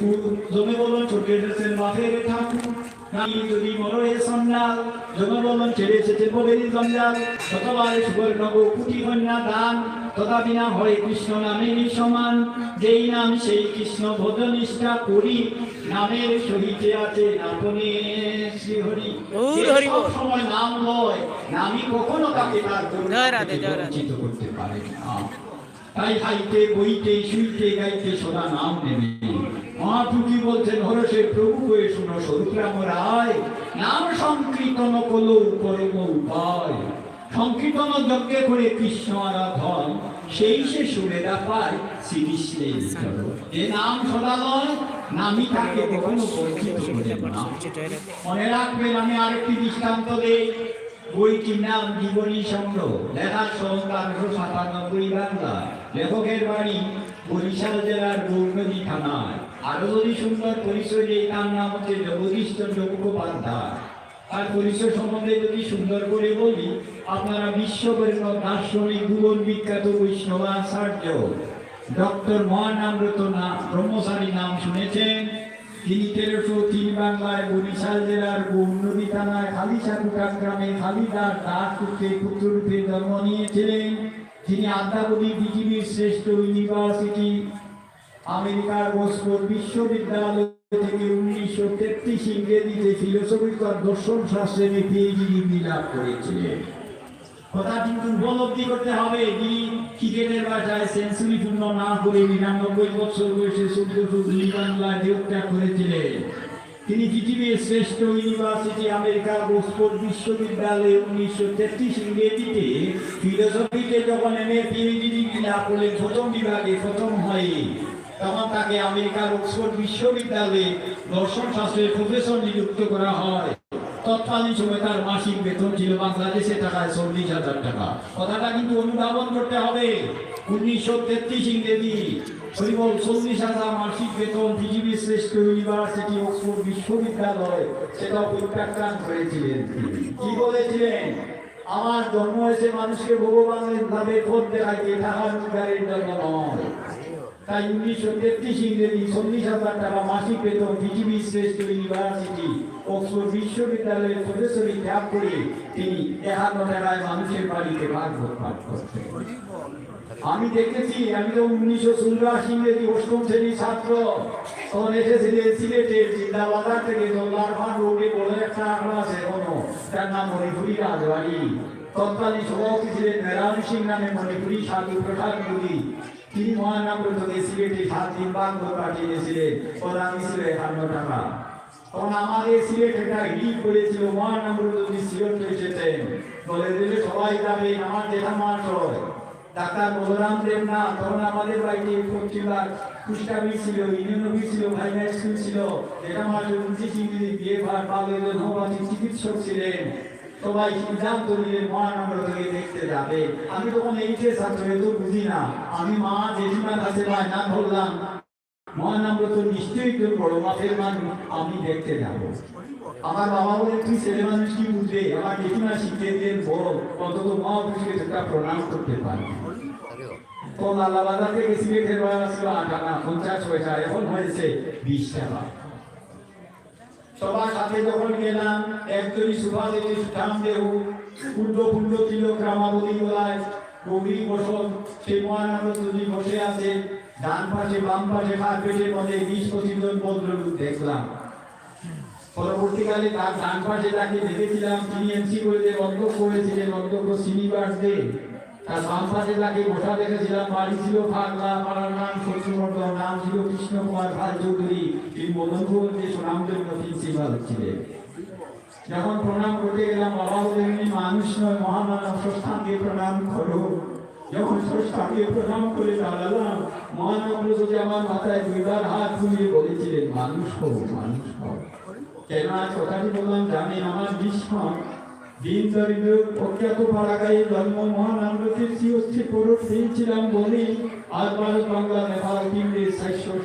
পুকুর জমে বলন ছোটে ড্রেসের বাপের ঠাকুর নামি যদি মরয়ে সন্ন্যাল জমে বলন ছেড়ে এসেছে বলেরই জঞ্জাল। শতবার সুবর্ণ কুটি কন্যা দান তথাপি না হরে কৃষ্ণ নামেরই সমান। যেই নাম সেই কৃষ্ণ ভোজনিষ্ঠা করি নামের সহিতে আছে নাপনে শ্রীহরি। সময় নাম লয় নামই কখনো তাকে তার। বঞ্চিত করতে পারে না। তাই খাইতে, বইতে, শুইতে, গাইতে সদা নাম নেবে মহাপুটি বলছেন হরসে প্রভু হয়ে শুনো স্বরূপরাম রায়। নাম সংকীর্তন কলো পরম উপায়। সংকীর্তন যজ্ঞ করে কৃষ্ণ আরাধন, সেই সে সুরেরা পায় শ্রীকৃষ্ণের। এ নাম সদা নয় নামই তাকে কখনো বঞ্চিত করে না। মনে রাখবেন, আমি আরেকটি দৃষ্টান্ত দেই। বইটির নাম জীবনী সংগ্রহ। লেখার সংখ্যা আঠারোশো সাতানব্বই বাংলা। লেখকের বাড়ি বরিশাল জেলার গৌরনদী থানায়। আরও যদি সুন্দর পরিচয় দেই, তার নাম হচ্ছে জগদীশ চন্দ্র মুখোপাধ্যায়। তার পরিচয় সম্বন্ধে যদি সুন্দর করে বলি, আপনারা বিশ্ববরেণ্য দার্শনিক ভুবন বিখ্যাত বৈষ্ণব আচার্য ডক্টর মহানামরত নাম ব্রহ্মচারী নাম শুনেছেন? তিনি তেরোশো তিন বাংলায় বরিশাল জেলার গৌরনদী থানায় খালিশাকুটা গ্রামে খালিদার দাস পুত্রে পুত্ররূপে জন্ম নিয়েছিলেন। তিনি আদ্যাবধি পৃথিবীর শ্রেষ্ঠ ইউনিভার্সিটি, আমেরিকার বস্কোর বিশ্ববিদ্যালয় থেকে উনিশশো তেত্রিশ ইংরেজিতে ফিলোসফি দর্শন শাস্ত্রে পিএইচডি ডিগ্রি লাভ করেছিলেন। কথা কিন্তু উপলব্ধি করতে হবে। ক্রিকেটের সেঞ্চুরি পূর্ণ না করে নিরানব্বই বছর বয়সে করেছিলেন তিনি পৃথিবীর শ্রেষ্ঠ ইউনিভার্সিটি আমেরিকার বক্সফোর্ড বিশ্ববিদ্যালয়ে উনিশশো তেত্রিশ ইংরেজিতে ফিলোসফিতে যখন এম এ পিএইচডি ডিগ্রি লাভ করলেন প্রথম বিভাগে প্রথম হয়ে, তখন তাকে আমেরিকার অক্সফোর্ড বিশ্ববিদ্যালয়ে দর্শন শাস্ত্রের প্রফেসর নিযুক্ত করা হয়। তৎকালীন সময় তার মাসিক বেতন ছিল বাংলাদেশে টাকায় চল্লিশ হাজার টাকা। কথাটা কিন্তু অনুধাবন করতে হবে। উনিশশো তেত্রিশ ইংরেজি হরিবল চল্লিশ হাজার মাসিক বেতন পৃথিবীর শ্রেষ্ঠ ইউনিভার্সিটি অক্সফোর্ড বিশ্ববিদ্যালয় সেটা প্রত্যাখ্যান করেছিলেন কি বলেছিলেন? আমার জন্ম হয়েছে মানুষকে ভগবানের ভাবে পথ দেখাইতে, টাকার জন্য নয়। তাই উনিশশো তেত্রিশ ইংরেজি চল্লিশ হাজার টাকা মাসিক বেতন পৃথিবীর শ্রেষ্ঠ ইউনিভার্সিটি, অক্সফোর্ড বিশ্ববিদ্যালয়ের প্রফেসরি ত্যাগ করে তিনি একান্ন টাকায় মানুষের বাড়িতে ভাগবত পাঠ করতেন আমি দেখেছি, আমি তো উনিশশো চুরাশি ইংরেজি অষ্টম শ্রেণির ছাত্র। তখন এসেছিলেন সিলেটের জিন্দাবাজার থেকে দোল্লার ফান রোডে বলে একটা আঁকড়া আছে এখনও। তার নাম মণিপুরি রাজবাড়ি। তৎকালীন সভাপতি ছিলেন মেরাম সিং নামে মণিপুরি সাধু প্রসাদ তিনি মহানামৃতকে সিলেটে সাত দিন বাংলো কাটিয়েছিলেন প্রধান ছিল একান্ন টাকা। তখন আমাদের সিলেট একটা হিট করেছিল মহানামৃত সিলেট এসেছেন বলে দিলে সবাই যাবে, আমার জেঠা মাস হয়। ডাক্তার বলরাম দেব না তখন আমাদের বাড়িতে পত্রিকার পুষ্টাবি ছিল ইউনিয়নবি ছিল ভাইনা স্কুল ছিল, যেটা আমার বিয়ে ভার পাবে চিকিৎসক ছিলেন। সবাই মহানগরকে দেখতে যাবে। আমি তখন এইটে ছাত্র বুঝি না। আমি মা জেঠিমার কাছে ধরলাম। তো নিশ্চয়ই কেউ বড় মাপের মানুষ, আমি দেখতে আমার বাবা বলে, তুই ছেলে মানুষ কি বুঝবে? আমার জেঠিমা শিখিয়ে দিলেন বড়। অন্তত মহাপুরুষকে প্রণাম করতে পারে। তখন আল্লাহ বাজার থেকে সিলেটের বাজার ছিল আট পঞ্চাশ পয়সা এখন হয়েছে বিশ টাকা সবার সাথে যখন গেলাম, একজনই সুভা দেবী সুঠাম দেহ পূর্ণ পূর্ণ তিলক রামাবলী বলায় গৌরী বসন সেই মহানগর যদি বসে আছে। ডান পাশে, বাম পাশে কার্পেটের মধ্যে বিশ পঁচিশ জন ভদ্রলোক দেখলাম। পরবর্তীকালে তার ডান পাশে তাকে দেখেছিলাম, তিনি এমসি বইতে অধ্যক্ষ হয়েছিলেন, অধ্যক্ষ শ্রীনিবাস দে। তাকে বসা দেখেছিলাম, বাড়ি ছিল ফাগলা, পাড়ার নাম শত্রুমর্দন নাম ছিল কৃষ্ণ কুমার ভাই চৌধুরী। তিনি মদনপুর যে সুনামজন্য প্রিন্সিপাল ছিলেন। যখন প্রণাম করতে গেলাম বাবা বলেন মানুষ নয়, মহামানব, স্রষ্টাকে প্রণাম করো। যখন স্রষ্টাকে প্রণাম করে দাঁড়ালাম মহানন্দ যদি আমার মাথায় দুইবার হাত বুলিয়ে বলেছিলেন, মানুষ হও মানুষ হও। কেন আজ কথাটি বললাম জানেন, আমার ভীষ্ম দিন প্রখ্যাত পাড়াগায়ে জন্ম পরট পেয়েছিলাম বলে। আজ ভারত বাংলা নেপাল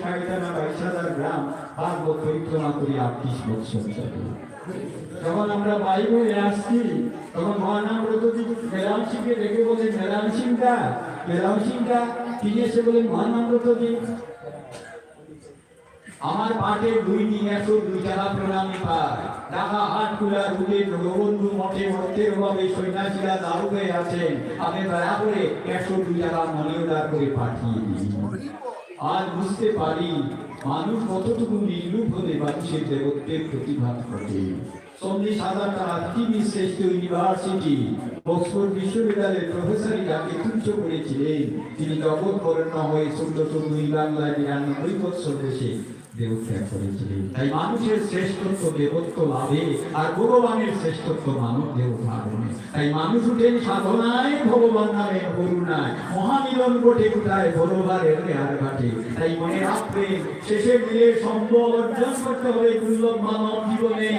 ষাটখানা বাইশ হাজার গ্রাম। পরিক্রমা করি, আটত্রিশ বছর যখন আমরা আসছি, তখন মেরাম সিংকে ডেকে বলেন মেরাম সিংটা মেরাম সিংটা তিনি এসে আমার পাটের দুই নিয়ে একশো দুই টাকা প্রণামী পায়। টাকা হাট কুলার উঠে গোবন্ধু মঠে ভক্তের ভাবে সন্ন্যাসীরা দারুকে আছেন। আপনি দয়া করে একশো দুই টাকা মনিয়দার করে পাঠিয়ে দিন। আজ বুঝতে পারি, মানুষ কতটুকু নির্লুপ হলে মানুষের দেবত্বের প্রতিভাত ঘটে। সন্দেশ হাজার টাকা পৃথিবীর শ্রেষ্ঠ ইউনিভার্সিটি অক্সফোর্ড বিশ্ববিদ্যালয়ের প্রফেসর যাকে তুচ্ছ করেছিলেন। তিনি জগৎ বরণ্য হয়ে চোদ্দ চোদ্দ বাংলায় নিরানব্বই বৎসর দেশে দেবত্যাগ করেছিলেন তাই মানুষের শ্রেষ্ঠত্ব দেবত্ব লাভে আর ভগবানের শ্রেষ্ঠত্ব মানব দেবতা গুণে তাই মানুষ উঠেন সাধনায় ভগবান নামে করুণায়। মহামিলন ঘটে কোথায় ভগবানের আর ঘাটে। তাই মনে রাখবেন শেষে মিলে সম্বল অর্জন করতে হবে দুর্লভ মানব জীবনে।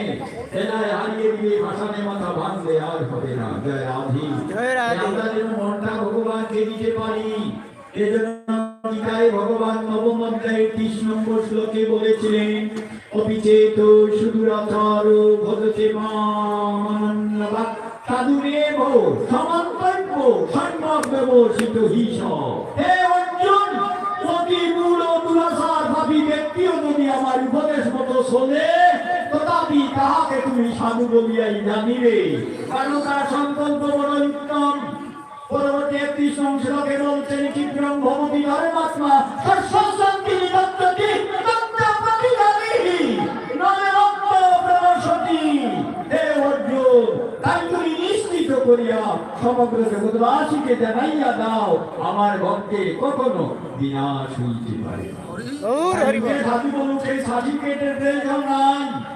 এলায় হারিয়ে দিলে ভাষানে মাথা ভাঙলে আর হবে না। জয় রাধি। আমরা যেন মনটা ভগবানকে দিতে পারি এজন্য গীতায় ভগবান নবম অধ্যায়ের ত্রিশ নম্বর শ্লোকে বলেছিলেন, অপিচেত মানন্নবাক সাধুরেব সমান্তব্য ব্যবহৃত হিস হে অর্জুন, অতি মূল দুরাসার ভাবি ব্যক্তিও যদি আমার উপদেশ মতো শোনে, তথাপি তাহাকে তুমি সাধু বলিয়াই জানিবে। কারণ তার সংকল্প বড় উত্তম। একটি সংশ্লোকে বলছেন সর্বশান্তি নিবদ্ধতি করিয়া সমগ্র জগৎবাসীকে জানাইয়া দাও আমার ভক্তের কখনো বিনাশ হইতে পারে না। সাধু বলুন প্রয়োজন নাই।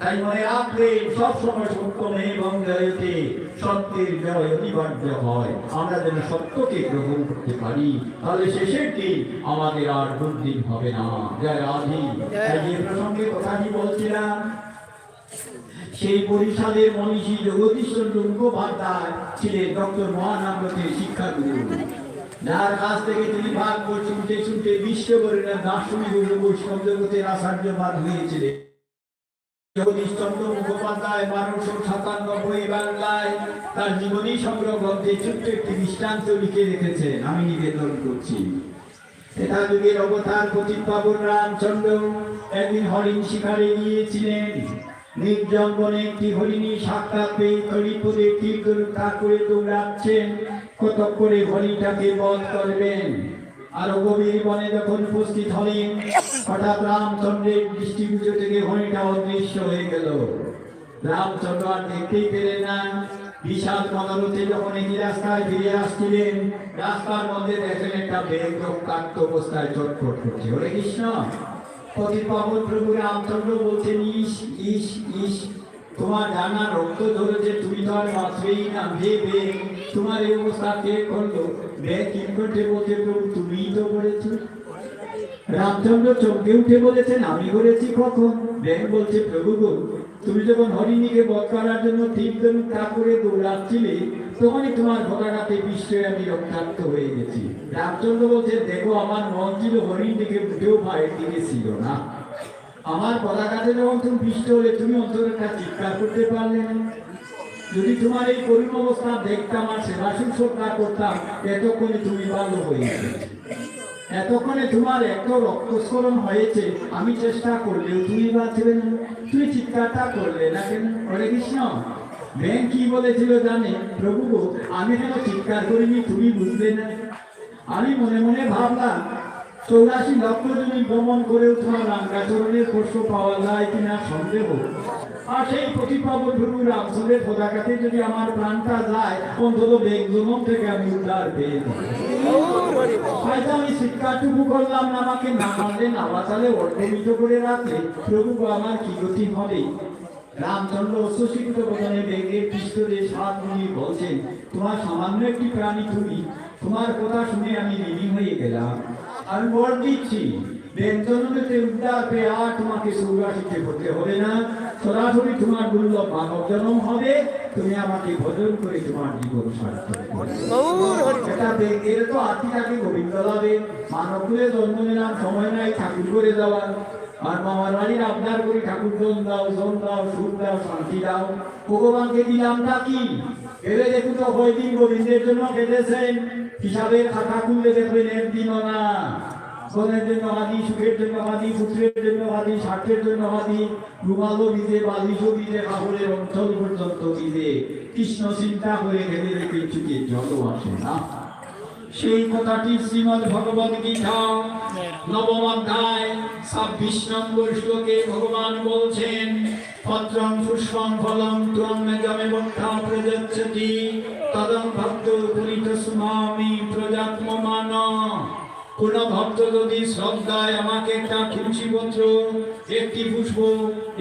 তাই মনে রাখবেন সবসময় সত্য নেই জয়তে সত্যের জয় অনিবার্য হয়। আমরা যেন সত্যকে গ্রহণ করতে পারি তাহলে শেষের দিন আমাদের আর দুর্দিন হবে না। জয় রাধি। তাই যে প্রসঙ্গে কথাটি বলছিলাম সেই বরিশালের মনীষী জগদীশ চন্দ্র মুখোপাধ্যায় ছিলেন ডক্টর মহানন্দকে শিক্ষাগুরু। যার কাছ থেকে তিনি ভাগ শুনতে শুনতে বিশ্ববরের দার্শনিক বৈষ্ণব জগতের আচার্যবাদ হয়েছিলেন। জগদীশচন্দ্র মুখোপাধ্যায় বারোশো সাতানব্বই বাংলায় তার জীবনী সংগ্রহ গ্রন্থে ছোট্ট একটি দৃষ্টান্ত লিখে রেখেছেন। আমি নিবেদন করছি। এটা যুগের অবতার পতিত পাবন রামচন্দ্র একদিন হরিণ শিকারে গিয়েছিলেন। নির্জন বনে একটি হরিণী সাক্ষাৎ পেয়ে তরিপদে তীর তা করে দৌড়াচ্ছেন। কতক করে হরিণটাকে বধ করবেন। আর গভীর বনে যখন উপস্থিত হলেন হঠাৎ রামচন্দ্রের দৃষ্টিগুলো থেকে হরিণটা অদৃশ্য হয়ে গেল। রামচন্দ্র আর দেখতেই পেলেন না। বিশাল মনোরথে যখন এই রাস্তায় ফিরে আসছিলেন, রাস্তার মধ্যে দেখেন একটা বেগ রক্তাক্ত অবস্থায় চটপট করছে। ওরে কৃষ্ণ পতি পাবন প্রভু রামচন্দ্র বলছেন, ইস ইস ইস তোমার ডানা রক্ত ধরেছে তুমি তো আর বাঁচবেই না ভেবে, তোমার এই অবস্থা কে করল? কি করতে বলছে প্রভু তুমিই তো করেছ রামচন্দ্র চমকে উঠে বলেছেন, আমি করেছি কখন? ব্যাং বলছে, প্রভু গো, তুমি যখন হরিণীকে বধ করার জন্য তীর ধনুক তা করে দৌড়াচ্ছিলে, তখনই তোমার ঘটনাতে বিশ্বয়ে আমি রক্তাক্ত হয়ে গেছি। রামচন্দ্র বলছে, দেখো, আমার মন ছিল হরিণ দিকে উঠেও ভয়ের দিকে ছিল না। আমার পতাকাতে যখন তুমি পিষ্ট হলে, তুমি অন্তরটা চিৎকার করতে পারলে না। যদি তোমার এই করুণ অবস্থা দেখতাম আর সেবা শুশ্রূষা করতাম, এতক্ষণে তুমি ভালো হয়েছে। এতক্ষণে তোমার এত রক্তস্খলন হয়েছে, আমি চেষ্টা করলেও তুমি বাঁচবে না। তুমি চিৎকারটা করলে না কেন? হরে কৃষ্ণ। ব্যাং কি বলেছিল জানে? প্রভু, আমি কেন চিৎকার করিনি, তুমি বুঝলে না। আমি মনে মনে ভাবলাম চৌরাশি লক্ষ জমি ভ্রমণ করেও তোমার রাঙ্গাচরণের পোষ্য পাওয়া যায় কিনা সন্দেহ। আর সেই প্রতিপাবন প্রভু রামচন্দ্রের পতাকাতে যদি আমার প্রাণটা যায়, অন্তত বেগজনম থেকে আমি উদ্ধার পেয়ে। হয়তো আমি শিক্ষাটুকু করলাম না আমাকে না মানলে না বাঁচালে অর্ধমিত করে রাখলে প্রভু আমার কি গতি হবে? রামচন্দ্র অশ্বশীকৃত বদনে বেগের পিস্তলে সাত মিনিট বলছেন, তোমার সামান্য একটি প্রাণী তুমি, তোমার কথা শুনে আমি ঋণী হয়ে গেলাম। আমি বল দিচ্ছি। বেঞ্চনতে উদ্ধার পেয়ে আর তোমাকে সৌরাশিতে হতে হবে না। সরাসরি তোমার দুর্লভ মানব জন্ম হবে। তুমি আমাকে ভজন করে তোমার জীবন সার্থক দেখে তো আত্মীয়াকে গোবিন্দ লাভে মানব কুলে জন্ম নিলাম সময় নাই ঠাকুর করে যাওয়ার আর মামার বাড়ির আপনার করি ঠাকুর জন দাও জন দাও সুখ দাও শান্তি দাও। ভগবানকে দিলাম না কি? দেখুন গোবিন্দের জন্য হিসাবে খাতা খুললে দেখবেন না। সোনের জন্য সুখের জন্য পুত্রের জন্য স্বার্থের জন্য কাপড়ের অঞ্চল পর্যন্ত কৃষ্ণ চিন্তা করে ভেবে দেখবেন চুকে জলও আসে না। সেই কথাটি শ্রীমদ ভগবদ গীতা নবম অধ্যায় ছাব্বিশ নম্বর শ্লোকে ভগবান বলছেন, পত্রং পুষ্পং ফলং ত্বং মেজমে বক্ষা প্রযচ্ছতি, তদং ভক্ত পরিতস্মামি প্রজাত্মমান। কোন ভক্ত যদি শ্রদ্ধায় আমাকে একটা তুলসী পত্র একটি পুষ্প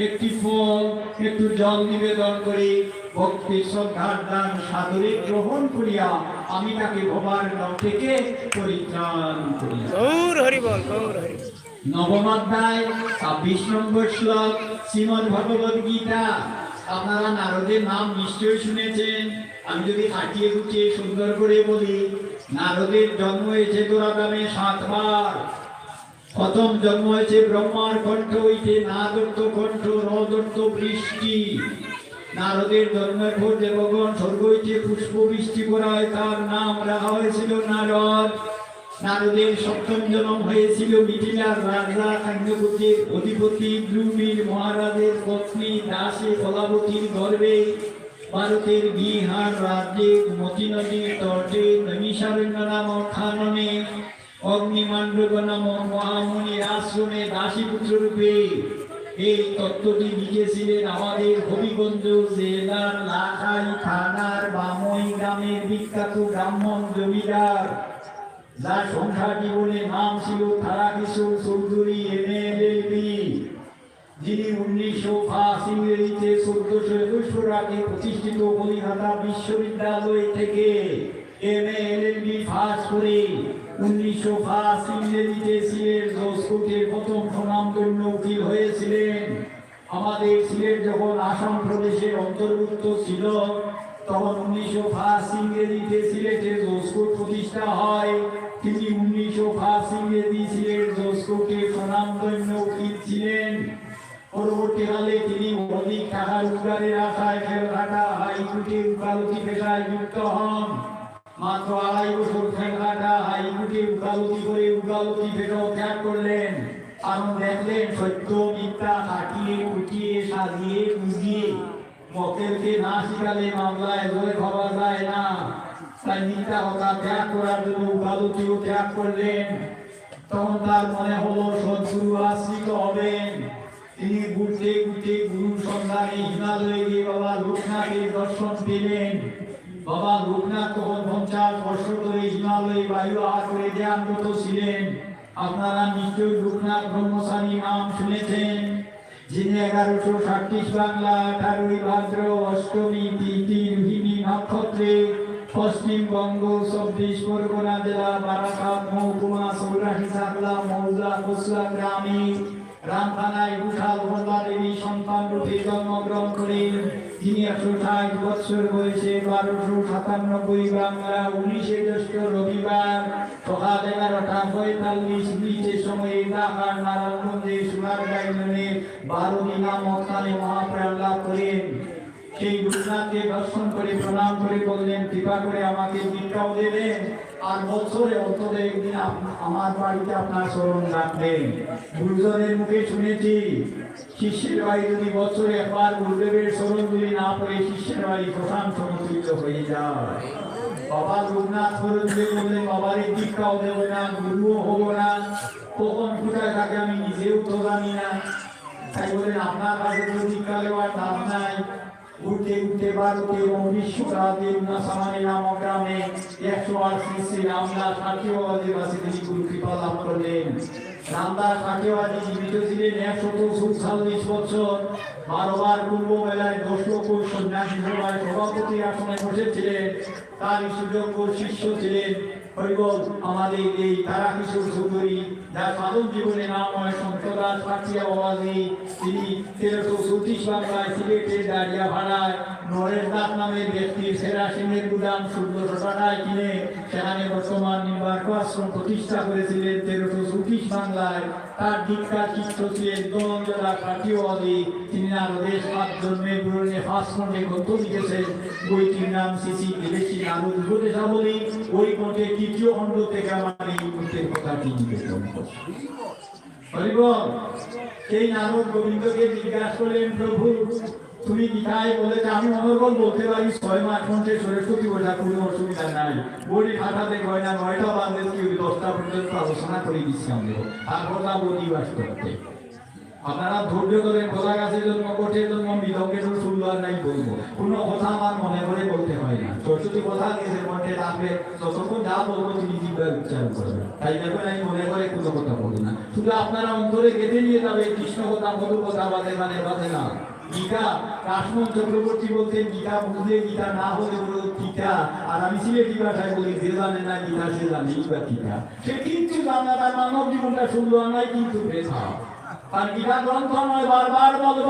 একটি ফল একটু জল নিবেদন করে ভক্তি শ্রদ্ধার দান সাদরে গ্রহণ করিয়া আমি তাকে ভবার নাম থেকে পরিত্রাণ করি। গৌর হরি বল গৌর হরি বল। নবম অধ্যায় ছাব্বিশ নম্বর শ্লোক শ্রীমদ ভগবদ গীতা। আপনারা নারদের নাম নিশ্চয়ই শুনেছেন। আমি যদি কাটিয়ে গুটিয়ে সুন্দর করে বলি নারদের জন্ম হয়েছে দোরাদামে সাতবার। প্রথম জন্ম হয়েছে ব্রহ্মার কণ্ঠ হইতে না দত্ত কণ্ঠ র দত্ত বৃষ্টি। নারদের জন্মের পর দেবগণ স্বর্গ হইতে পুষ্প বৃষ্টি করা হয় তার নাম রাখা হয়েছিল নারদ। নারদের সপ্তম জন্ম হয়েছিল মিথিলার রাজা, কান্যপতির অধিপতি দ্রুমির মহারাজের পত্নী, দাসে কলাবতীর গর্বে ভারতের বিহার রাজ্যে মতি নদীর তটে নমিষারণ্য নামক খাননে অগ্নিমান্ডব নামক মহামুনির আশ্রমে দাসীপুত্র রূপে এই তত্ত্বটি লিখেছিলেন আমাদের হবিগঞ্জ জেলার লাখাই থানার বামই গ্রামের বিখ্যাত ব্রাহ্মণ জমিদার, যার সংখ্যা জীবনে নাম ছিল তারাকিশোর চৌধুরী এম এমএলএবি যিনি উনিশশো পাঁচ ইংরেজিতে চোদ্দশো একুশোর আগে প্রতিষ্ঠিত কলিকাতা বিশ্ববিদ্যালয় থেকে এম এ এলএলবি পাস করে উনিশশো পাঁচ ইংরেজিতে সিলেট জজকোর্টের প্রথম সুনামধন্য উকিল হয়েছিলেন। আমাদের সিলেট যখন আসাম প্রদেশের অন্তর্ভুক্ত ছিল, তখন উনিশশো পাঁচ ইংরেজিতে সিলেটে জজকোর্ট প্রতিষ্ঠা হয়। তিনি উনিশশো পাঁচ ইংরেজি সিলেট জজকোর্টের সুনামধন্য উকিল ছিলেন। পরবর্তীকালে তিনি অধিক টাকা রোজগারের আশায় খেলঘাটা হাইকোর্টে উকালতি পেশায় যুক্ত হন। মাত্র আড়াই বছর খেলঘাটা হাইকোর্টে উকালতি করে উকালতি পেশাও ত্যাগ করলেন। কারণ দেখলেন সত্য মিথ্যা কাটিয়ে কুটিয়ে সাজিয়ে বুঝিয়ে মক্কেলকে না শিখালে মামলায় জয় খাওয়া যায় না। তাই মিথ্যা কথা ত্যাগ করার জন্য উকালতিও ত্যাগ করলেন। তখন তার মনে হলো, সদ্গুরু আশ্রিত হবেন। তিনি ঘুরতে ঘুরতে গুরু সন্ধানে হিমালয়ে গিয়ে বাবা লোকনাথের দর্শন পেলেন। বাবা লোকনাথ তখন পঞ্চাশ বছর ধরে হিমালয়ে বায়ু করে ধ্যানরত ছিলেন। আপনারা নিশ্চয়ই লোকনাথ ব্রহ্মচারী নাম শুনেছেন, যিনি এগারোশো সাতত্রিশ বাংলা আঠারোই ভাদ্র অষ্টমী তিথি রোহিণী নক্ষত্রে পশ্চিমবঙ্গ চব্বিশ পরগনা জেলা বারাসাত মহকুমা সৌরাশি সাগলা মৌজা কসুয়া গ্রামে রামখানায় বিশাল বন্দা দেবী সন্তান রূপে জন্মগ্রহণ করেন। তিনি একশো ষাট বৎসর বয়সে বারোশো সাতানব্বই বাংলা উনিশে জ্যৈষ্ঠ রবিবার সকাল এগারোটা পঁয়তাল্লিশ মিনিটের সময়ে ঢাকার নারায়ণগঞ্জে গাইজনে বারো বিঘা মহাপ্রাণ লাভ করেন। সেই গুরুনাথকে দর্শন করে, প্রণাম করে বললেন, কৃপা করে আমাকে দীক্ষাও দেবেন। আর বছরে অন্তরে একদিন আমার বাড়িতে আপনার স্মরণ রাখবেন গুরুজনের মুখে শুনেছি, শিষ্যের বাড়ি যদি বছরে একবার গুরুদেবের স্মরণ যদি না পড়ে, শিষ্যের বাড়ি প্রধান সমতুল্য হয়ে যায়। বাবা রঘুনাথ ফরজে বললেন, বাবার এই দীক্ষাও দেবো না, গুরুও হব না। কখন কোথায় থাকে আমি নিজেও তো জানি না। তাই বলেন আপনার কাছে তো দীক্ষা দেওয়ার দাম নাই। উঠতে উঠতে ভারতে এবং বিশ্বরাতের সামানি নামক গ্রামে একশো আট শ্রী রামদাস আত্মীয় আদিবাসী তিনি গুরু কৃপা লাভ করলেন। রামদাস কাটিওয়ারি জীবিত ছিলেন একশত সুচল্লিশ বছর। বারোবার পূর্ব বেলায় দশ লক্ষ সন্ন্যাসী সভায় সভাপতি আসনে বসেছিলেন। তার সুযোগ্য শিষ্য ছিলেন হরিবল, আমাদের এই তারা কিশোর চৌধুরী, যার সাধন জীবনে নাম হয় সন্তদাস কাটিয়া বাবাজি, তিনি তেরোশো চৌত্রিশ বাংলায় সিলেটের দাঁড়িয়া ভাড়ায় নরেশ দাস নামের ব্যক্তির সেরা সিংহের গুদাম ষোলোশো টাকায় কিনে সেখানে বর্তমান নির্বাক আশ্রম প্রতিষ্ঠা করেছিলেন তেরোশো চৌত্রিশ বাংলায়। তার দীক্ষার চিত্র ছিলেন দনঞ্জলা কাটিওয়াদি তিনি নারদেশ সাত জন্মের পুরনে ফাঁসখণ্ডে গ্রন্থ লিখেছেন। বইটির নাম শ্রী বিদেশি নারদ উপদেশাবলী। ওই গ্রন্থের তৃতীয় খণ্ড থেকে আমার এই করছি হরিবল সেই গোবিন্দকে জিজ্ঞাসা করলেন, প্রভু, তুমি গীতায় আমি অনর্গল বলতে পারি, ছয় মাস মধ্যে সরস্বতী বোঝা কোনো অসুবিধা নাই। বলি খাটাতে হয় না, নয়টা কি দশটা পর্যন্ত আলোচনা করে দিচ্ছি আমরা। আর কথা অধিবাস করতে। আপনারা ধৈর্য ধরেন খোলা গাছের জন্য কোঠের জন্য জন্য শুরু আর নাই বলব। কোনো কথা আমার মনে করে বলতে হয় না। সরস্বতী কথা নিজের মধ্যে রাখবে যতক্ষণ যা বলব তিনি জিব্বার উচ্চারণ করবেন তাই দেখবেন আমি মনে করে কোনো কথা বলি না। শুধু আপনারা অন্তরে গেঁথে নিয়ে যাবে, কৃষ্ণ কথা মধু কথা বাদে মানে বাদে না। গীতা, কাশ্মীর চক্রবর্তী বলতেন, গীতা বুঝলে গীতা না হলে বলো গীতা। আর আমি সিলেটি ভাষায় বলি, যে জানে না গীতা, সে জানে বা গীতা সে কিন্তু জানা তার মানব জীবনটা সুন্দর নাই, কিন্তু বেথা আর গীতা গ্রন্থ বারবার বলব।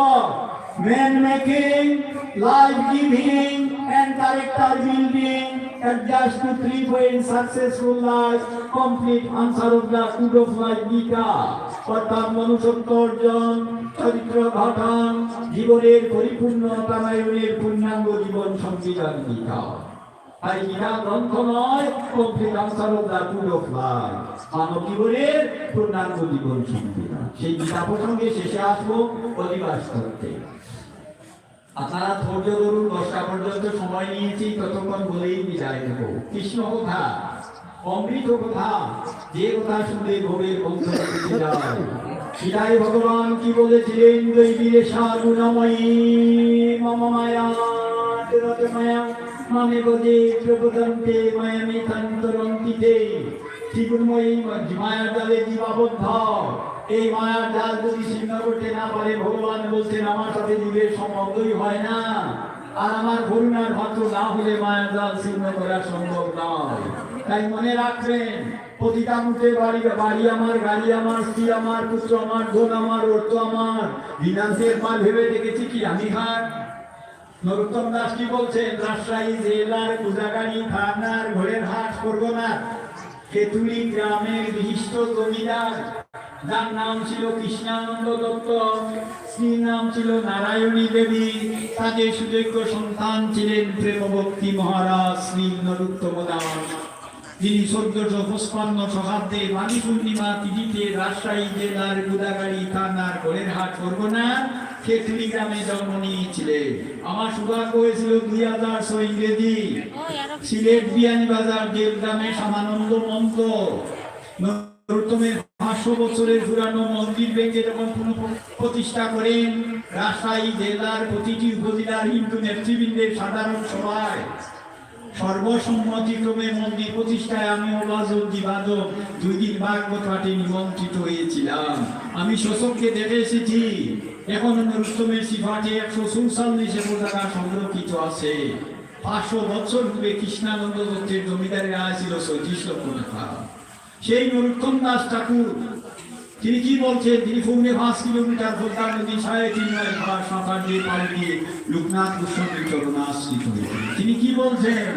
Man making life giving and character building adjust to three point successful life, complete answer of the code of life Gita অর্থাৎ মনুষ্যত্ব অর্জন, চরিত্র গঠন, জীবনের পরিপূর্ণতায়নের পূর্ণাঙ্গ জীবন সংবিধান গীতা তাই গীতা গ্রন্থ নয়? কমপ্লিট আনসার পূর্ণাঙ্গ জীবন সেই গীতা প্রসঙ্গে শেষে আসব অধিবাস করতে। আপনারা ধৈর্য ধরুন, দশটা পর্যন্ত সময় নিয়েছি, ততক্ষণ বলেই বিদায় দেব কৃষ্ণ কথা, অমৃত কথা, যে কথা শুনলে ভোগের বন্ধ ভগবান, কি বলেছিলেন? দৈবীরে সাগুণময়ী মম মায়া মায়া। প্রবদন্তে এই মায়ার জাল যদি ছিন্ন করতে না পারে, ভগবান বলছেন, আমার সাথে জীবের সম্বন্ধই হয় না। আর আমার করুণার না হলে মায়ার জাল ছিন্ন করা সম্ভব নয়। তাই মনে রাখবেন, প্রতিটা বাড়ি বাড়ি আমার, গাড়ি আমার, স্ত্রী আমার, পুত্র আমার, বোন আমার, অর্থ আমার। বিনান্সের মাল ভেবে দেখেছি কি আমি খান নরোত্তম দাস কি বলছেন? রাজশাহী জেলার পূজাগাড়ি থানার ঘোড়ের হাট না। কেতুলি গ্রামের বিশিষ্ট জমিদার, যার নাম ছিল কৃষ্ণানন্দ দত্ত, স্ত্রীর নাম ছিল নারায়ণী দেবী। তাদের সুযোগ্য সন্তান ছিলেন প্রেমভক্তি মহারাজ শ্রী নরোত্তম দাস যিনি চোদ্দশো পঁচপান্ন শতাব্দে মাঘী পূর্ণিমা তিথিতে রাজশাহী জেলার গুদাগাড়ি থানার ঘোড়ের হাট করবনা খেতলি গ্রামে জন্ম নিয়েছিলেন আমার সৌভাগ্য হয়েছিল দুই হাজার ছয় ইংরেজি। সিলেট বিয়ানীবাজার দেব গ্রামে সামানন্দ নরোত্তমের পাঁচশো বছরের পুরানো মন্দির ভেঙে যখন প্রতিষ্ঠা করেন, রাজশাহী জেলার প্রতিটি উপজেলার হিন্দু নেতৃবৃন্দের সাধারণ সভায় সর্বসম্মতিক্রমে মন্দির প্রতিষ্ঠায় আমি ওবাজল দিবাদক দুই দিন ভাগবত পাঠে নিমন্ত্রিত হয়েছিলাম। আমি শোষককে দেখে এসেছি। এখন নরুত্তমের সিফাটে একশো চৌচল্লিশে পতাকা সংরক্ষিত আছে। পাঁচশো বছর পূর্বে কৃষ্ণানন্দ দত্তের জমিদারের আয় ছিল চৌত্রিশ লক্ষ টাকা সেই নরুত্তম দাস ঠাকুর তিনি কি বলছেন? তিনি পৌনে পাঁচ কিলোমিটার ভোল্টা নদী সাড়ে তিন মাইল ভাড়া সাঁতার দিয়ে পাড়ি দিয়ে লোকনাথ গোস্বামীর চরণে আশ্রিত তিনি কি বলছেন?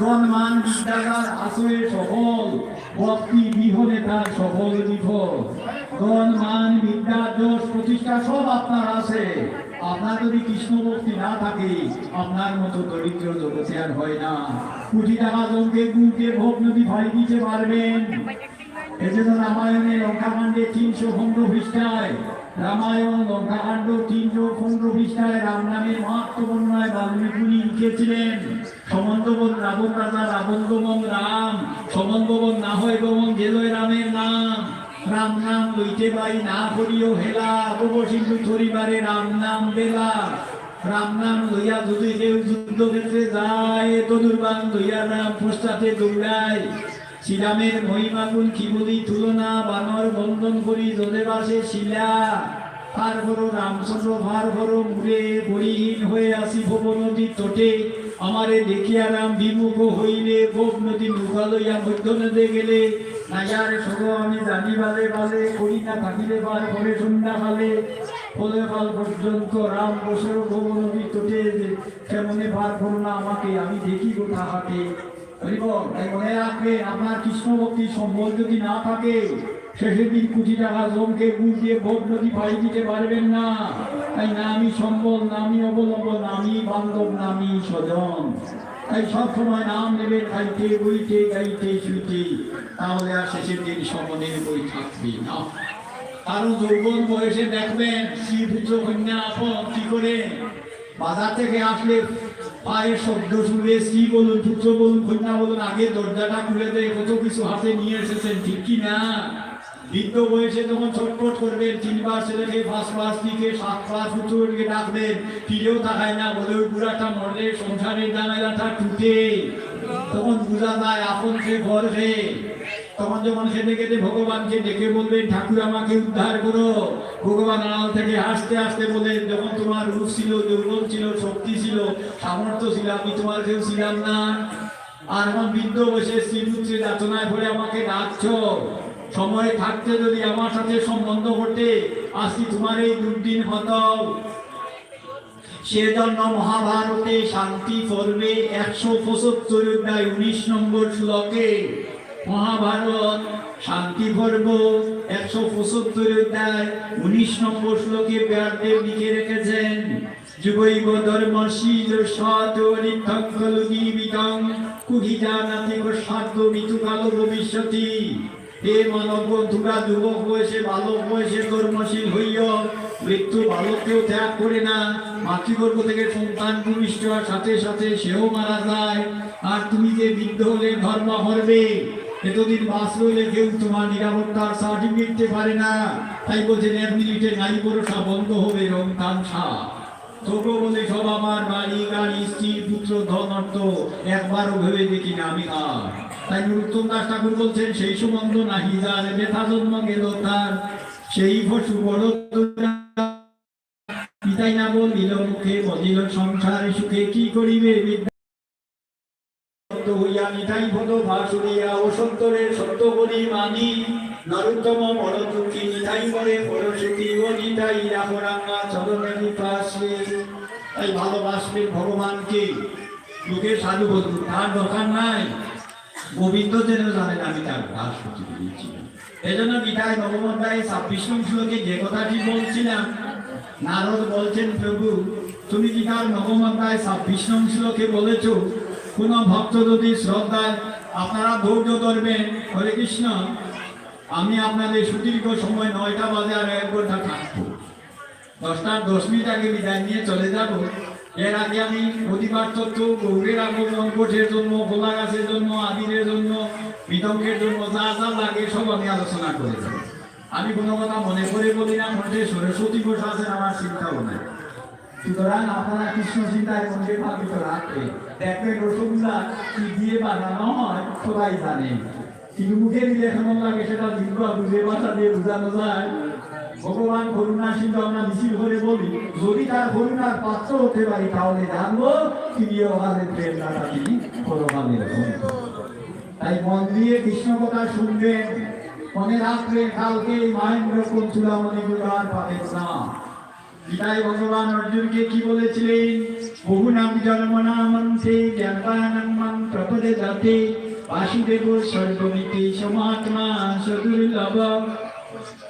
গণমান বিদ্যাগার আসরে সফল, ভক্তি বিহনে তার সফল বিফল গণমান বিদ্যা যশ প্রতিষ্ঠা সব আপনার আছে। আপনার যদি কৃষ্ণ ভক্তি না থাকে, আপনার মতো দরিদ্র জগতে আর হয় না। কোটি টাকা জমকে গুণকে ভোগ নদী ভাই দিতে পারবেন। এজন্য রামায়ণে লঙ্কাকাণ্ডে তিনশো পনেরো পৃষ্ঠায়, রামায়ণ, লঙ্কাকাণ্ড তিনশো পনেরো পৃষ্ঠায় রাম নামের মাহাত্ম বর্ণায় বাল্মীকি লিখেছিলেন। সমন্তবন রাবণ রাজা রাবণ গমন রাম সমন্তবন না হয় গমন গেলয় রামের নাম। রাম নাম লইতে পাই না করিও হেলা অবসিন্ধু থরিবারে রাম নাম বেলা। রাম নাম লইয়া যদি কেউ যুদ্ধ ক্ষেত্রে যায় তদুর্বান লইয়া রাম পশ্চাতে দৌড়ায়। মহিমাগুণ কি বলি তুলনা, বানর বন্ধন করি জলে বাসে শিলা। পার করো রামচন্দ্র ভার করো মুড়ে বড়িহীন হয়ে আসি ভব নদীর তটে। আমারে দেখিয়া রাম বিমুখ হইলে গোপ নদী নৌকা লইয়া মধ্য নদে গেলে। নাইয়ার সগ আমি জানি বালে বালে, করি না থাকিলে বার করে সন্ধ্যা কালে ফলে কাল পর্যন্ত রাম বসে ভব নদী তটে কেমনে পার করো না আমাকে, আমি দেখি হরিব তাই আপনার কৃষ্ণ ভক্তি সম্বল যদি না থাকে, শেষের দিন কোটি টাকা জমকে গুল ভোট নদী পাই দিতে পারবেন না, তাই না আমি সম্বল, না অবলম্বন, না বান্ধব, না স্বজন। তাই সবসময় নাম নেবেন খাইতে, বইতে, গাইতে, শুইতে, তাহলে আর শেষের দিন সমনের বই থাকবে না। আরও যৌবন বয়সে দেখবেন শ্রী পুত্র কন্যা আপন কি করে বাজার থেকে আসলে পায়ের শব্দ শুনে স্ত্রী বলুন, পুত্র বলুন, কন্যা বলুন, আগে দরজাটা খুলে দেয় কত কিছু হাতে নিয়ে এসেছেন, ঠিক কি না? বৃদ্ধ বয়সে যখন ছটফট করবেন, তিনবার ছেলেকে ফার্স্ট ক্লাস দিকে সাত ক্লাস পুত্রকে ডাকবেন, ফিরেও তাকায় না, বলে ওই বুড়াটা মরলে সংসারের জানালাটা টুটে। তখন বোঝা যায়, আপন সে ঘর তখন যখন খেতে খেতে ভগবানকে ডেকে বলবেন ঠাকুর, আমাকে উদ্ধার করো। ভগবান আড়াল থেকে হাসতে হাসতে বলে যখন তোমার রূপ ছিল, যৌবন ছিল, শক্তি ছিল, সামর্থ্য ছিল, আমি তোমার কেউ ছিলাম না। আর এখন বৃদ্ধ বসে শ্রীপুত্রে যাতনায় ভরে আমাকে ডাকছ। সময় থাকতে যদি আমার সাথে সম্বন্ধ ঘটে আজকে তোমার এই দুর্দিন হতো সেজন্য মহাভারতে শান্তি পর্বে একশো পঁচাত্তর অধ্যায় উনিশ নম্বর শ্লোকে মহাভারত, শান্তি পর্ব একশো পঁচাত্তর অধ্যায়, উনিশ নম্বর শ্লোকে ব্যাসদেব লিখে রেখেছেন, যুবৈব ধর্মশী সতরিতঙ্কল জীবিতং কুহি জানাতে সাধ্য মৃত্যু কালো ভবিষ্যতি। হে মানব বন্ধুরা যুবক বয়সে বালক বয়সে কর্মশীল হইয় মৃত্যু বালককেও ত্যাগ করে না মাতৃগর্ভ থেকে সন্তান ভূমিষ্ঠ সাথে সাথে সেও মারা যায়, আর তুমি যে বৃদ্ধ হলে ধর্ম হরবে এতদিন বাস রইলে কেউ তোমার নিরাপত্তার সার্টিফিকেট দিতে পারে না। তাই বলছেন এক মিনিটে নাই ভরসা বন্ধ হবে রং তামসা তবু বলে, সব আমার বাড়ি, গাড়ি, স্ত্রী, পুত্র, ধন, অর্থ একবারও ভেবে দেখি না আমি আর। তাই নরোত্তম দাস ঠাকুর বলছেন, সেই সম্বন্ধ নাহি, যার ব্যথা জন্ম গেল তার, সেই পশু বড় পিতাই না বলিল মুখে, বলিল সংসার সুখে কি করিবে? বিদ্যা হইয়া নিতাই পদ ভাসুরিয়া ও সত্তরের সত্য মানি। নরোত্তম বড় দুঃখী নিতাই করে বড় ও নিতাই রামরাঙ্গা চরণের পাশে তাই ভালোবাসবেন ভগবানকে। লোকে সাধু বলুন তার দরকার নাই। গোবিন্দ যেন জানেন আমি তার দাস হতে পেরেছি এই জন্য গীতায় নবমন্দায় ছাব্বিশ নং শ্লোকে যে কথাটি বলছিলাম, নারদ বলছেন, প্রভু, তুমি গীতার নবমন্দায় ছাব্বিশ নং শ্লোকে বলেছ কোন ভক্ত যদি শ্রদ্ধায় আপনারা ধৈর্য ধরবেন, হরে কৃষ্ণ। আমি আপনাদের সুদীর্ঘ সময় নয়টা বাজে আর এক ঘণ্টা থাকব। দশটার দশ মিনিট আগে বিদায় নিয়ে চলে যাব। এর আগে আমি প্রতিবার তত্ত্ব, গৌরের আগমন কোঠের জন্য গোলা গাছের জন্য আদিরের জন্য বিতঙ্গের জন্য যা যা লাগে সব আমি আলোচনা করে যাব। আমি কোনো কথা মনে করে বলি না মধ্যে সরস্বতী বসে আছেন, আমার চিন্তাও নাই। সুতরাং আপনারা কৃষ্ণ চিন্তায় মধ্যে ভাবিত রাখবে দেখবেন রসগোল্লা কি দিয়ে বানানো হয়, সবাই জানে। কিন্তু মুখে দিলে কেমন লাগে সেটা দীর্ঘ বুঝে ভাষা দিয়ে বোঝানো যায়। ভগবান করুণা সিন্ধু আমরা মিছিল করে বলি, যদি তার করুণার পাত্র হতে পারি, তাহলে জানব তিনি আমাদের প্রেম দাতা তিনি পরমানের তাই মন দিয়ে কৃষ্ণ কথা শুনবেন, মনে রাখবেন কালকে এই মহেন্দ্র চূড়ামণি গুলার পাবেন না। গীতায় ভগবান অর্জুনকে কি বলেছিলেন? বহু নাম জন্ম নামন্তে জ্ঞানবানং প্রপদে যাতে। বাসুদেব সর্বমিতি সমাত্মা সদুর্লভ।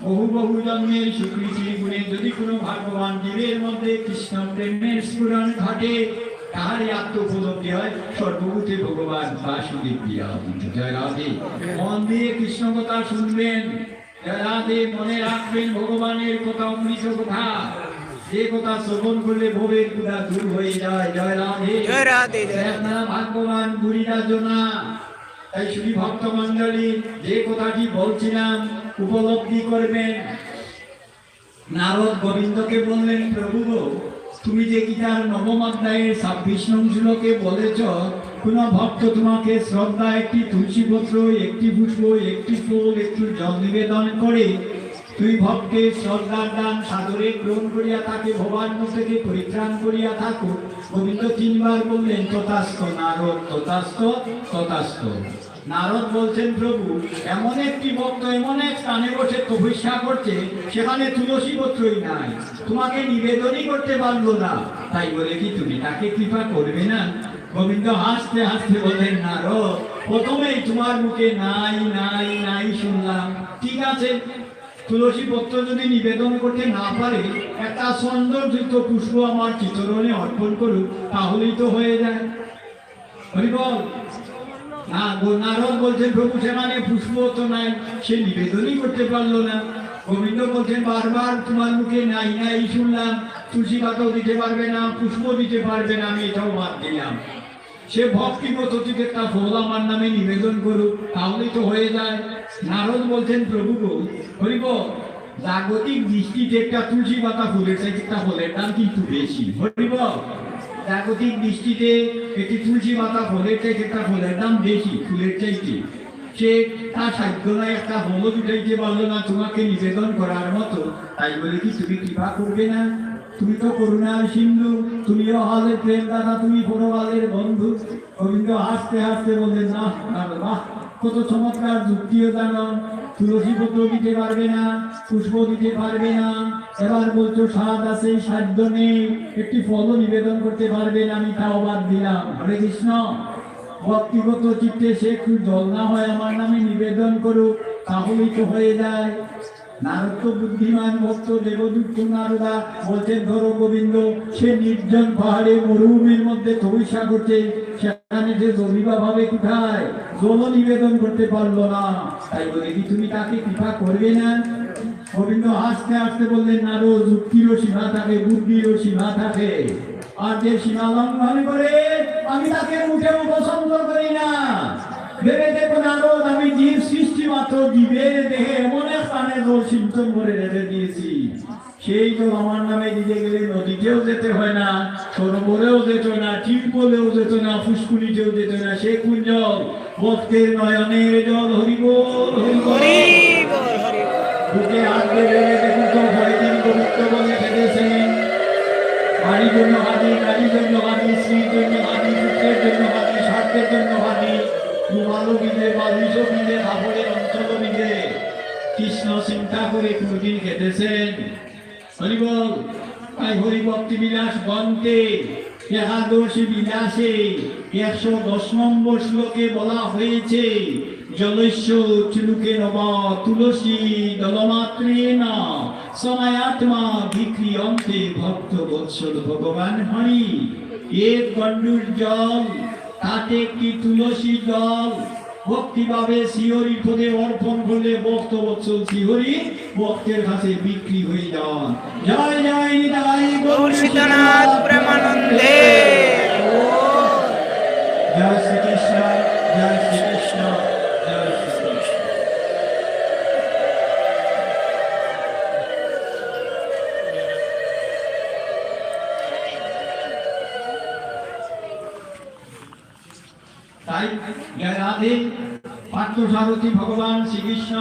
বহু বহু জন্মের স্বীকৃতি গুণে যদি কোনো ভাগ্যবান জীবের মধ্যে কৃষ্ণ প্রেমের স্ফুরণ ঘটে, তাহারই আত্মোপলব্ধি হয় সর্বভূতে ভগবান বাসুদেব জয় রাধে। মন দিয়ে কৃষ্ণ কথা শুনবেন। জয় রাধে। মনে রাখবেন ভগবানের কথা, অমৃত কথা। যে কথা শ্রবণ করলে ভবের গুণা দূর হয়ে যায়। জয় রাধে। জয় রাধে, জয় রাধে। ভাগ্যবান বুড়িরা জোনা। তাই শুধু ভক্ত মন্ডলী যে কথাটি বলছিলাম উপলব্ধি করবেন। নারদ গোবিন্দকে বললেন প্রভু তুমি যে গীতার নবম অধ্যায়ের ছাব্বিশ নং শ্লোকে বলেছ কোন ভক্ত তোমাকে শ্রদ্ধা একটি তুলসী পত্র একটি পুষ্প একটি ফুল একটু জল নিবেদন করে তুই ভক্তের শ্রদ্ধার দান, সাদরে গ্রহণ করিয়া তাকে ভবান্ন থেকে পরিত্রাণ করিয়া থাকো। গোবিন্দ তিনবার বললেন তথাস্ত নারদ তথাস্ত তথাস্ত নারদ বলছেন, প্রভু, এমন একটি ভক্ত, এমন এক স্থানে বসে তপস্যা করছে, সেখানে তুলসী পত্রই নাই। তোমাকে নিবেদনই করতে পারল না। তাই বলে কি, তুমি তাকে কৃপা করবে না? গোবিন্দ হাসতে হাসতে বলেন নারদ, প্রথমেই তোমার মুখে নাই নাই নাই শুনলাম। ঠিক আছে তুলসী পত্র যদি নিবেদন করতে না পারে, একটা সৌন্দর্যযুক্ত পুষ্প আমার চিত্রণে অর্পণ করুক, তাহলেই তো হয়ে যায়। হরি বল না নারদ বলছেন, প্রভু, সেখানে পুষ্প তো নাই, সে নিবেদনই করতে পারল না। গোবিন্দ বলছেন, বারবার তোমার মুখে নাই নাই শুনলাম, তুলসী পাতাও দিতে পারবে না, পুষ্প দিতে পারবে না, আমি এটাও বাদ দিলাম। সে ভক্তি পদ্ধতিতে একটা ফল আমার নামে নিবেদন করুক, তাহলেই তো হয়ে যায়। নারদ বলছেন, প্রভু গো হরিব জাগতিক দৃষ্টিতে একটা তুলসী পাতা ফুলের চাইতে একটা ফলের দাম কিন্তু বেশি। হরিব জাগতিক দৃষ্টিতে একটি তুলসী পাতা ফলের চাইতে একটা ফলের দাম বেশি, ফুলের চাইতে সে তার সাধ্য নাই, একটা হলুদ উঠাইতে পারল না, তোমাকে নিবেদন করার মতো। তাই বলে কি, তুমি কৃপা করবে না? তুমি তো করুণার সিন্ধু তুমিও হলের প্রেম দাদা তুমি পরবালের বন্ধু। গোবিন্দ হাসতে হাসতে না না, বাহ কত চমৎকার যুক্তিও জানো। তুলসী পত্র দিতে পারবে না পুষ্প দিতে পারবে না। এবার বলছো স্বাদ আছে সাধ্য নেই। একটি ফলও নিবেদন করতে পারবে না আমি তাও বাদ দিলাম। হরে কৃষ্ণ ব্যক্তিগত চিত্তে সে একটু জল না হয় আমার নামে নিবেদন করুক তাহলেই তো হয়ে যায়। তুমি তাকে কৃপা করবে না? গোবিন্দ বললেন যুক্তিরও সীমা থাকে, বুদ্ধিরও সীমা থাকে। আর যে সীমা লঙ্ঘন করে, আমি তাকে মুখেও পছন্দ করি না। ভেবে দেখো নারদ, আমি জীব সৃষ্টি মাত্র, জীবের দেহে এমন স্থানে জল সিঞ্চন করে রেখে দিয়েছি। সেই জল আমার নামে দিতে গেলে নদীতেও যেতে হয় না, সরোবরেও যেত না, টিউবওয়েলেও যেত না, ফুসকুনিতেও যেত না। সে কোন জল ভক্তের নয়নের জল, হরিবোল হরিবোল। হরি বল হরি বল বুকে হাত পবিত্র বলে বাড়ির জন্য হাজি জন্য হাজি স্ত্রীর জন্য হাজি পুত্রের জন্য স্বার্থের জন্য বিদে বা বিষো কাপড়ের অঞ্চল কৃষ্ণ চিন্তা করে কোনদিন খেতেছেন হরিবল তাই হরিভক্তি বিলাস গন্তে একাদশী বিলাসে একশো দশ নম্বর শ্লোকে বলা হয়েছে জলস্য চুলুকে নব তুলসী দলমাত্রে না, সমায়াত্মা বিক্রিয়ন্তে ভক্ত বৎসল ভগবান হরি। এক গণ্ডুর জল, তাতে একটি তুলসী জল? ভক্তিভাবে শিহরি পদে অর্পণ করলে ভক্ত বৎসল শিহরি ভক্তের কাছে বিক্রি হয়ে যান। জয় জয় নিতাই গৌর প্রেমানন্দে। জয় শ্রীকৃষ্ণ জয় শ্রীকৃষ্ণ জয় শ্রীকৃষ্ণ। তাই রাধে পার্থ সারথী ভগবান শ্রীকৃষ্ণ।